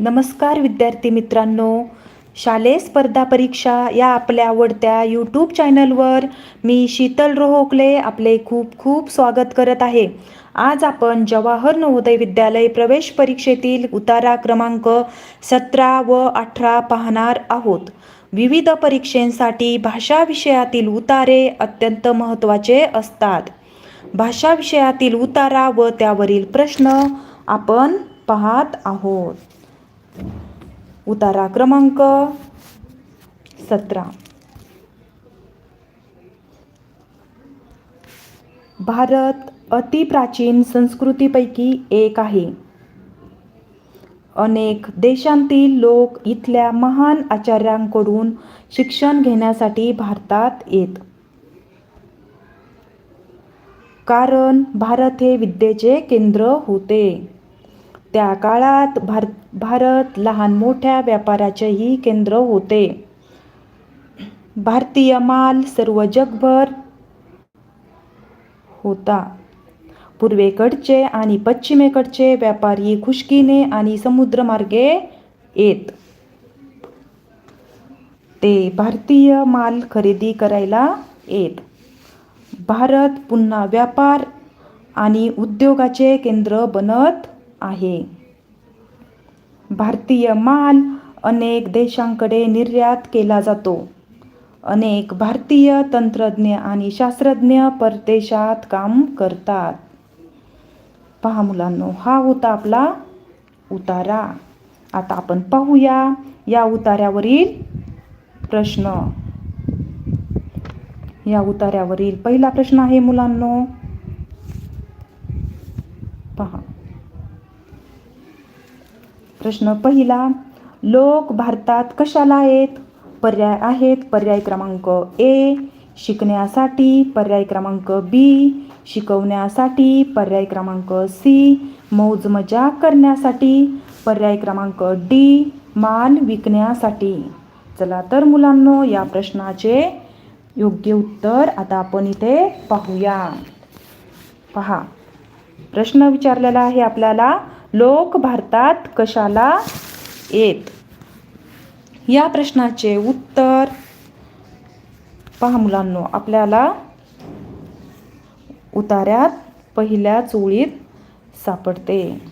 नमस्कार विद्यार्थी मित्रांनो. शालेय स्पर्धा परीक्षा या आपल्या आवडत्या यूट्यूब चॅनलवर मी शीतल रोहोकले आपले खूप खूप स्वागत करत आहे. आज आपण जवाहर नवोदय विद्यालय प्रवेश परीक्षेतील उतारा क्रमांक सतरा व अठरा पाहणार आहोत. विविध परीक्षेसाठी भाषा विषयातील उतारे अत्यंत महत्त्वाचे असतात. भाषा विषयातील उतारा व त्यावरील प्रश्न आपण पाहत आहोत. उतारा क्रमांक सतरा. भारत अतिप्राचीन संस्कृतीपैकी एक आहे. अनेक देशांतील लोक इथल्या महान आचार्यांकडून शिक्षण घेण्यासाठी भारतात येत. कारण भारत हे विद्येचे केंद्र होते. त्या काळात भार भारत लहान मोठ्या व्यापाराचेही केंद्र होते. भारतीय माल सर्व जगभर होता. पूर्वेकडचे आणि पश्चिमेकडचे व्यापारी खुशकीने आणि समुद्रमार्गे येत. ते भारतीय माल खरेदी करायला येत. भारत पुन्हा व्यापार आणि उद्योगाचे केंद्र बनत आहे. भारतीय माल अनेक देशांकडे निर्यात केला जातो. अनेक भारतीय तंत्रज्ञ आणि शास्त्रज्ञ परदेशात काम करतात. पहा मुलांनो हा होता आपला उतारा. आता आपण पाहूया या उतार्यावरील प्रश्न. या उतार्यावरील पहिला प्रश्न आहे मुलांनो प्रश्न पहिला लोक भारतात कशाला आहेत? पर्याय आहेत पर्याय क्रमांक ए शिकण्यासाठी पर्याय क्रमांक बी शिकवण्यासाठी पर्याय क्रमांक सी मौजमजा करण्यासाठी पर्याय क्रमांक डी माल विकण्यासाठी. चला तर मुलांनो या प्रश्नाचे योग्य उत्तर आता आपण इथे पाहूया. पहा प्रश्न विचारलेला आहे आपल्याला लोक भारतात कशाला येत? या प्रश्नाचे उत्तर पहा मुलांनो. आपल्याला उतार्यात पहिल्या चोळीत सापडते.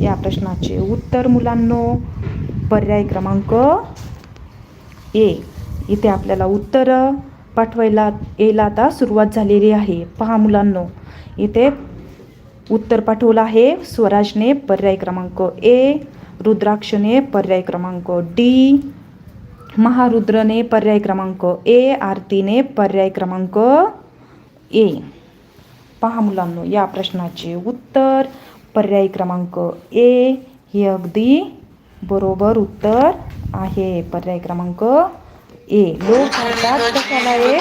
या प्रश्नाचे उत्तर मुलांनो. पर्याय क्रमांक एक. इथे आपल्याला उत्तर पाठवायला यायला आता सुरुवात झालेली आहे. पहा मुलांनो इथे उत्तर पाठवलं आहे स्वराजने पर्याय क्रमांक ए रुद्राक्षने पर्याय क्रमांक डी महारुद्रने पर्याय क्रमांक ए आरतीने पर्याय क्रमांक ए. पहा मुलांनो या प्रश्नाचे उत्तर पर्याय क्रमांक ए हे अगदी बरोबर उत्तर आहे. पर्याय क्रमांक ए लोक म्हणतात कशाला ए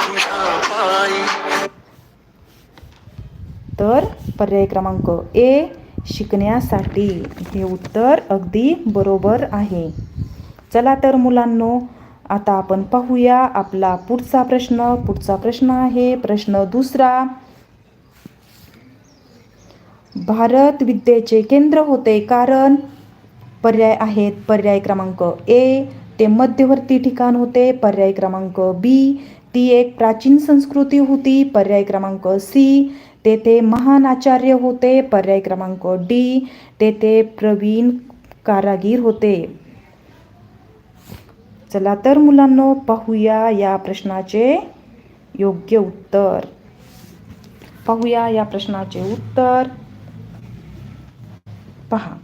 तर पर्याय क्रमांक ए शिकण्यासाठी. हे उत्तर अगदी बरोबर आहे. चला तर मुलांनो आता आपण पाहूया आपला पुढचा प्रश्न. पुढचा प्रश्न आहे प्रश्न दुसरा. भारत विद्येचे केंद्र होते कारण? पर्याय आहेत पर्याय क्रमांक ए ते मध्यवर्ती ठिकाण होते पर्याय क्रमांक बी ती एक प्राचीन संस्कृती होती पर्याय क्रमांक सी तेथे महान आचार्य होते पर्याय क्रमांक डी तेथे प्रवीण कारागीर होते. चला तर मुलांनो पाहूया या प्रश्नाचे योग्य उत्तर. पाहूया या प्रश्नाचे उत्तर. पहा.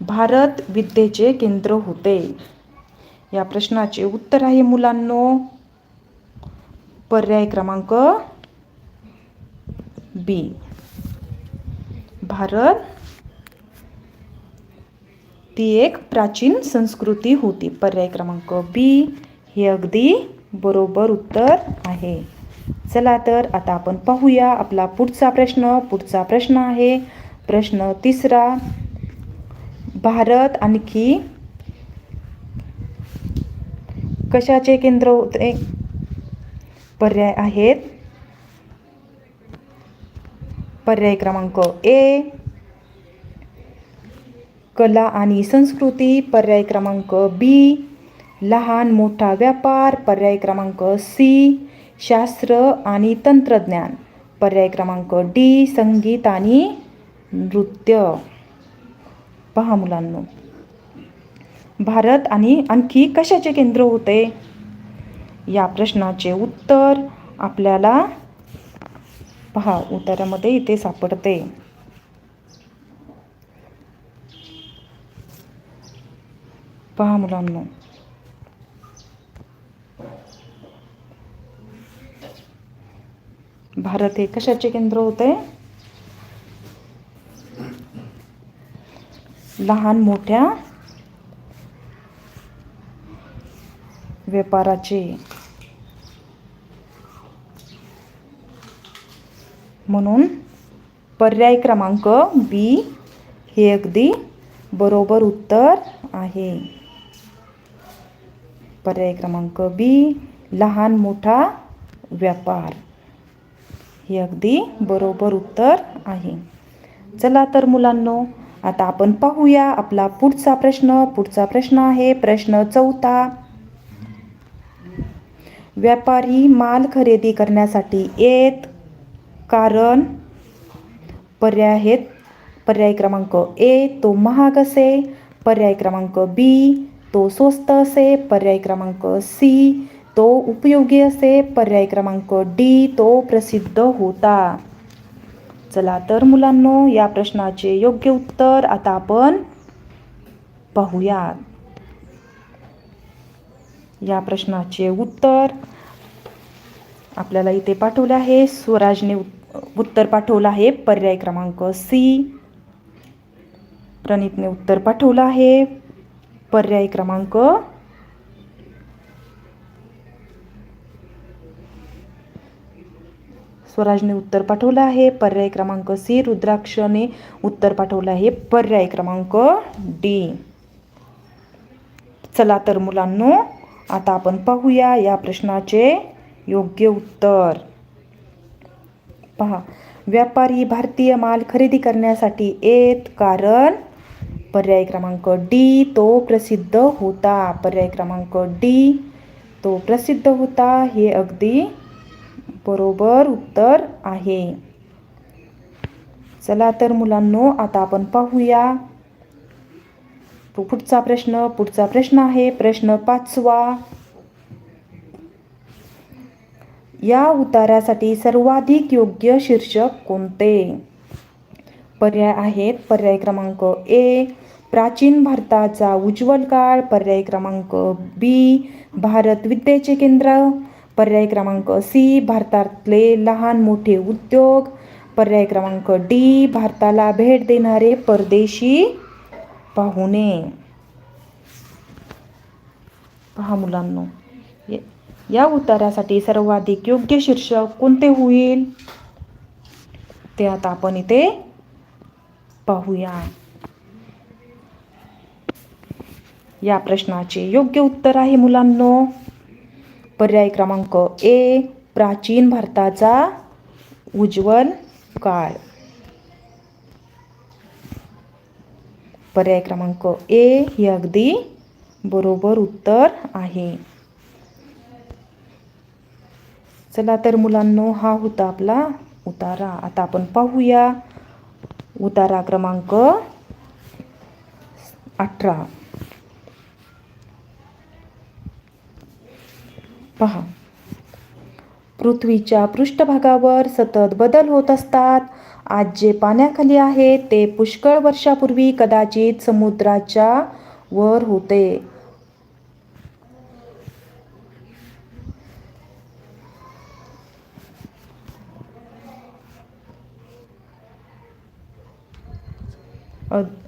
भारत विद्येचे केंद्र होते. या प्रश्नाचे उत्तर आहे मुलांनो. पर्याय क्रमांक बी भारत ती एक प्राचीन संस्कृती होती. पर्याय क्रमांक बी हे अगदी बरोबर उत्तर आहे. चला तर आता आपण पाहूया आपला पुढचा प्रश्न. पुढचा प्रश्न आहे प्रश्न तिसरा. भारत आणखी कशाचे केंद्र होते? पर्याय आहेत. पर्याय क्रमांक ए. कला आणि संस्कृती पर्याय क्रमांक बी. लहान मोठा व्यापार पर्याय क्रमांक सी. शास्त्र आणि तंत्रज्ञान. पर्याय क्रमांक डी संगीत आणि नृत्य. पहा मुलांनो. भारत आणि आणखी कशाचे केंद्र होते? या प्रश्नाचे उत्तर आपल्याला पहा. उत्तरामध्ये इथे सापडते. पहा मुलांनो. भारत हे कशाचे केंद्र होते? लहान मोठ्या व्यापाराचे म्हणून पर्याय क्रमांक बी हे अगदी बरोबर उत्तर आहे. पर्याय क्रमांक बी लहान मोठा व्यापार. हे अगदी बरोबर उत्तर आहे. चला तर मुलांनो आता आपण पाहूया आपला पुढचा प्रश्न. पुढचा प्रश्न आहे प्रश्न चौथा. व्यापारी माल खरेदी करण्यासाठी येत कारण पर्याय आहेत पर्याय क्रमांक ए तो महाग असे. पर्याय क्रमांक बी तो स्वस्त असे. पर्याय क्रमांक सी तो उपयोगी असे. पर्याय क्रमांक डी तो प्रसिद्ध होता. चला तर मुलांनो या प्रश्नाचे योग्य उत्तर आता आपण पाहूयात. या प्रश्नाचे उत्तर आपल्याला इथे पाठवलं आहे. स्वराजने उत्तर पाठवलं आहे. पर्याय क्रमांक सी प्रणितने उत्तर पाठवलं आहे. पर्याय क्रमांक स्वराजने उत्तर पाठवलं आहे. पर्याय क्रमांक सी रुद्राक्षने उत्तर पाठवलं आहे. पर्याय क्रमांक डी चला तर मुलांनो आता आपण पाहूया या प्रश्नाचे योग्य उत्तर. पहा व्यापारी भारतीय माल खरेदी करण्यासाठी येत कारण पर्याय क्रमांक डी तो प्रसिद्ध होता. पर्याय क्रमांक डी तो प्रसिद्ध होता हे अगदी बरोबर उत्तर आहे. चला तर मुलांनो आता आपण पाहूया. पुढचा प्रश्न पुढचा प्रश्न आहे. प्रश्न पाचवा. या उतारासाठी सर्वाधिक योग्य शीर्षक कोणते? पर्याय आहेत. पर्याय क्रमांक ए प्राचीन भारताचा उज्ज्वल काळ. पर्याय क्रमांक बी भारत विद्येचे केंद्र. पर्याय क्रमांक सी भारतातले लहान मोठे उद्योग. पर्याय क्रमांक डी भारताला भेट देणारे परदेशी पाहुणे. पहा मुलांनो. या उतारासाठी सर्वाधिक योग्य शीर्षक कोणते होईल? ते आता आपण इथे पाहूया. या प्रश्नाचे योग्य उत्तर आहे मुलांनो. पर्याय क्रमांक ए प्राचीन भारताचा उज्ज्वल काळ. पर्याय क्रमांक ए हे अगदी बरोबर उत्तर आहे. चला तर मुलांनो हा होता आपला उतारा. आता आपण पाहूया उतारा क्रमांक अठरा. पहा. पृथ्वीच्या पृष्ठभागावर सतत बदल होत असतात. आज जे पाण्याखाली आहे ते पुष्कळ वर्षापूर्वी कदाचित समुद्राच्या वर होते.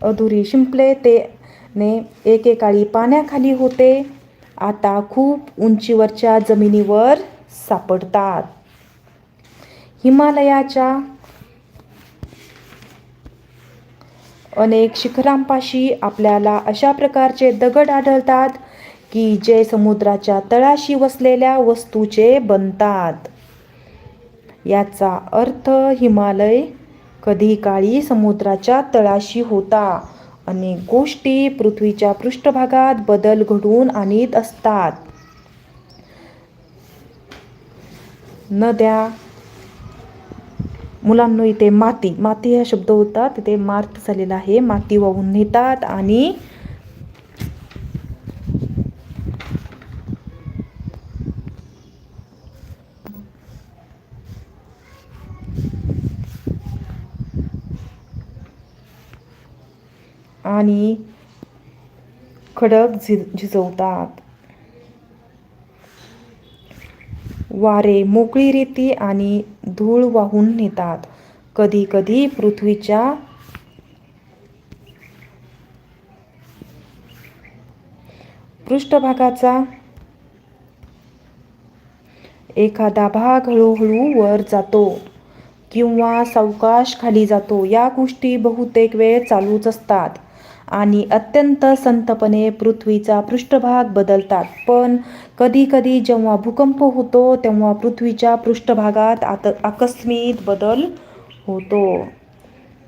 अधुरी शिंपले. ते ने एकेकाळी पाण्याखाली होते. आता खूप उंचीवरच्या जमिनीवर सापडतात. हिमालयाच्या अनेक शिखरांपाशी आपल्याला अशा प्रकारचे दगड आढळतात की जे समुद्राच्या तळाशी वसलेल्या वस्तूचे बनतात. याचा अर्थ हिमालय कधी काळी समुद्राच्या तळाशी होता. अनेक गोष्टी पृथ्वीच्या पृष्ठभागात बदल घडवून आणीत असतात. नद्या. मुलांनो इथे माती. माती हा शब्द होता. तिथे मार्थ झालेला आहे. माती वाहून नेतात आणि आणि खडक झि झिजवतात. वारे मोकळी रेती आणि धूळ वाहून नेतात. कधी कधी पृथ्वीच्या पृष्ठभागाचा एखादा भाग हळूहळू वर जातो किंवा सावकाश खाली जातो. या गोष्टी बहुतेक वेळ चालूच असतात. आणि अत्यंत संतपणे पृथ्वीचा पृष्ठभाग बदलतात. पण कधी कधी जेव्हा भूकंप होतो तेव्हा पृथ्वीच्या पृष्ठभागात आत आकस्मिक बदल होतो.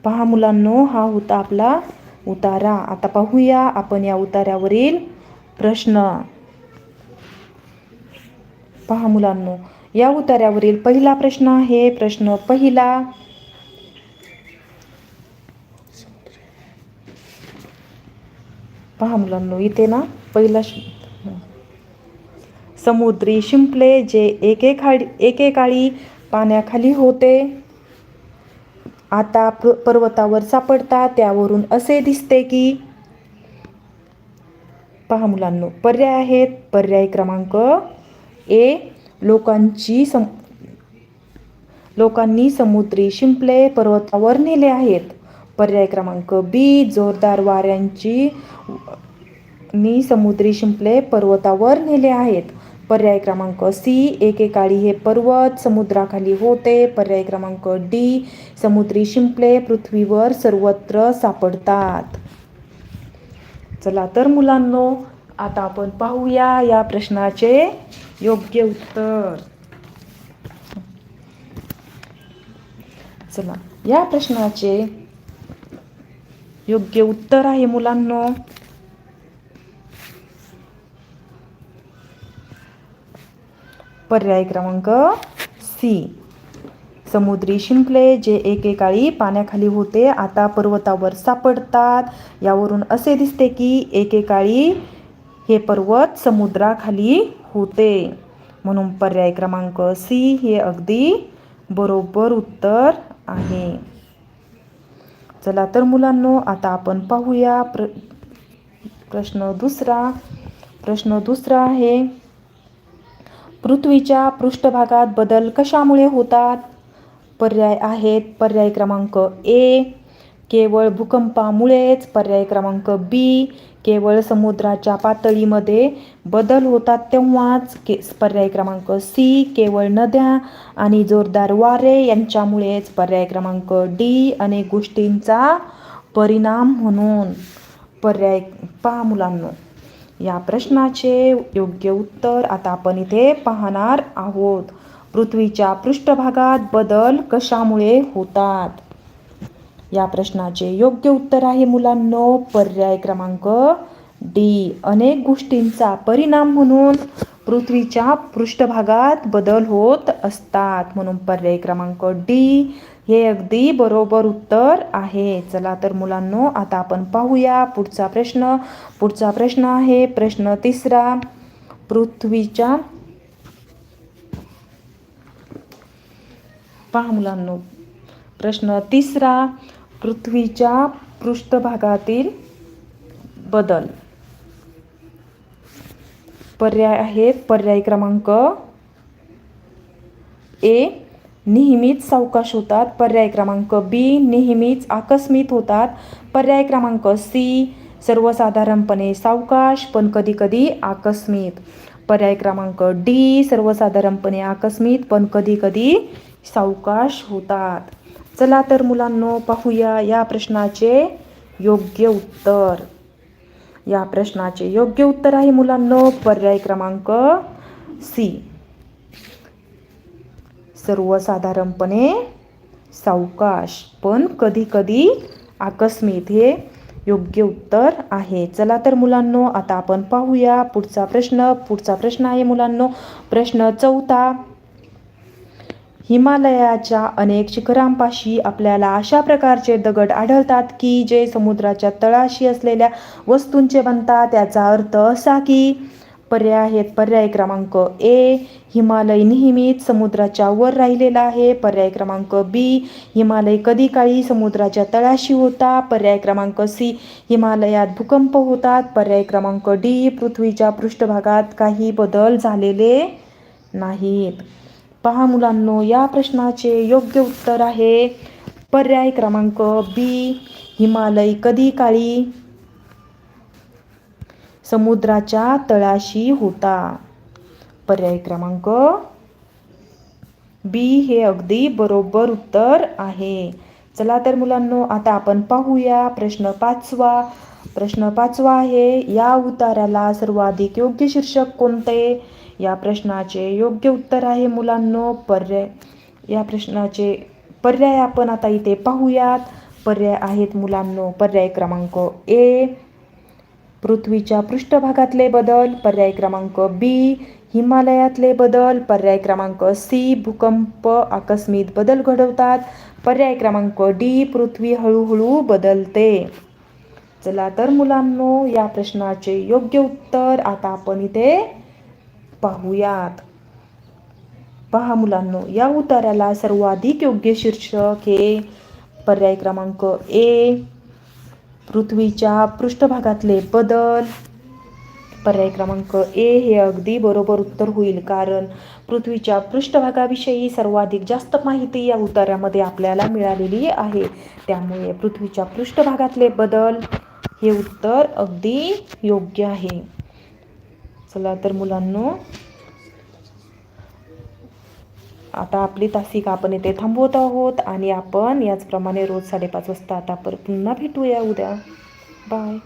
पहा मुलांनो हा होता आपला उतारा. आता पाहूया आपण या उतार्यावरील प्रश्न. पहा मुलांनो या उतार्यावरील पहिला प्रश्न आहे प्रश्न पहिला. पहा मुलांनो इथे ना पहिला समुद्री शिंपले जे एकेकाळी एकेकाळी पाण्याखाली होते. आता प्र पर्वतावर सापडतात त्यावरून असे दिसते की पहा मुलांनो पर्याय आहेत. पर्याय क्रमांक ए लोकांची सम लोकांनी समुद्री शिंपले पर्वतावर नेले आहेत. पर्याय क्रमांक बी जोरदार वाऱ्यांची नी समुद्री शिंपले पर्वतावर नेले आहेत. पर्याय क्रमांक सी एकेकाळी हे पर्वत समुद्राखाली होते. पर्याय क्रमांक डी समुद्री शिंपले पृथ्वीवर सर्वत्र सापडतात. चला तर मुलांनो आता आपण पाहूया या प्रश्नाचे योग्य उत्तर. चला या प्रश्नाचे योग्य उत्तर आहे मुलांनो. पर्याय क्रमांक सी समुद्री शिंपले जे एकेकाळी पाण्याखाली होते आता पर्वतावर सापडतात. यावरून असे दिसते की एकेकाळी हे पर्वत समुद्राखाली होते. म्हणून पर्याय क्रमांक सी हे अगदी बरोबर उत्तर आहे. चला तर मुलांनो आता आपण पाहूया प्र प्रश्न दुसरा. प्रश्न दुसरा आहे पृथ्वीच्या पृष्ठभागात बदल कशामुळे होतात? पर्याय आहेत पर्याय क्रमांक ए केवळ भूकंपामुळेच. पर्याय क्रमांक बी केवळ समुद्राच्या पातळीमध्ये बदल होतात तेव्हाच के पर्याय क्रमांक सी केवळ नद्या आणि जोरदार वारे यांच्यामुळेच पर्याय क्रमांक डी अनेक गोष्टींचा परिणाम म्हणून. पर्याय पहा मुलांनो या प्रश्नाचे योग्य उत्तर आता आपण इथे पाहणार आहोत. पृथ्वीच्या पृष्ठभागात बदल कशामुळे होतात? या प्रश्नाचे योग्य उत्तर आहे मुलांनो. पर्याय क्रमांक डी. अनेक गोष्टींचा परिणाम म्हणून पृथ्वीच्या पृष्ठभागात बदल होत असतात. म्हणून पर्याय क्रमांक डी हे अगदी बरोबर उत्तर आहे. चला तर मुलांनो आता आपण पाहूया पुढचा प्रश्न. पुढचा प्रश्न आहे प्रश्न तिसरा. पृथ्वीच्या पहा मुलांनो प्रश्न तिसरा. पृथ्वीच्या पृष्ठभागातील बदल. पर्याय आहेत पर्याय क्रमांक ए. नेहमीच सावकाश होतात पर्याय क्रमांक बी. नेहमीच आकस्मित होतात पर्याय क्रमांक सी. सर्वसाधारणपणे सावकाश पण कधी कधी आकस्मित. पर्याय क्रमांक डी. सर्वसाधारणपणे आकस्मित पण कधी कधी सावकाश होतात. चला तर मुलांनो पाहूया या प्रश्नाचे योग्य उत्तर. या प्रश्नाचे योग्य उत्तर आहे मुलांनो पर्याय क्रमांक सी सर्वसाधारणपणे सावकाश पण कधी कधी आकस्मित हे योग्य उत्तर आहे. चला तर मुलांनो आता आपण पाहूया पुढचा प्रश्न. पुढचा प्रश्न आहे मुलांनो प्रश्न चौथा. हिमालयाच्या अनेक शिखरांपाशी आपल्याला अशा प्रकारचे दगड आढळतात की जे समुद्राच्या तळाशी असलेल्या वस्तूंचे बनतात. त्याचा अर्थ असा की पर्याय आहेत. पर्याय क्रमांक ए हिमालय नेहमीच समुद्राच्या वर राहिलेला आहे. पर्याय क्रमांक बी हिमालय कधी काळी समुद्राच्या तळाशी होता. पर्याय क्रमांक सी हिमालयात भूकंप होतात. पर्याय क्रमांक डी पृथ्वीच्या पृष्ठभागात काही बदल झालेले नाहीत. पहा मुलांनो या प्रश्नाचे योग्य उत्तर आहे पर्याय क्रमांक बी हिमालय कधी काळी? समुद्राच्या तळाशी होता. पर्याय क्रमांक बी हे अगदी बरोबर उत्तर आहे. चला तर मुलांनो आता आपण पाहूया प्रश्न पाचवा. प्रश्न पाचवा आहे या उताराला सर्वाधिक योग्य शीर्षक कोणते? या प्रश्नाचे योग्य उत्तर आहे मुलांनो पर्याय. या प्रश्नाचे पर्याय आपण आता इथे पाहूयात. पर्याय आहेत मुलांनो पर्याय क्रमांक ए. पृथ्वीच्या पृष्ठभागातले बदल पर्याय क्रमांक बी. हिमालयातले बदल पर्याय क्रमांक सी. भूकंप आकस्मित बदल घडवतात. पर्याय क्रमांक डी. पृथ्वी हळूहळू बदलते. चला तर मुलांनो या प्रश्नाचे योग्य उत्तर आता आपण इथे पाहूयात. पहा मुलांनो या उतार्याला सर्वाधिक योग्य शीर्षक हे पर्याय क्रमांक ए. पृथ्वीच्या पृष्ठभागातले बदल. पर्याय क्रमांक ए हे अगदी बरोबर उत्तर होईल कारण पृथ्वीच्या पृष्ठभागाविषयी सर्वाधिक जास्त माहिती या उतार्यामध्ये आपल्याला मिळालेली आहे. त्यामुळे पृथ्वीच्या पृष्ठभागातले बदल हे उत्तर अगदी योग्य आहे. चला तर मुलांनो. आता आपली तासिका आपण इथे थांबवत आहोत आणि आपण याचप्रमाणे रोज साडेपाच वाजता आता परत पुन्हा भेटूया उद्या. बाय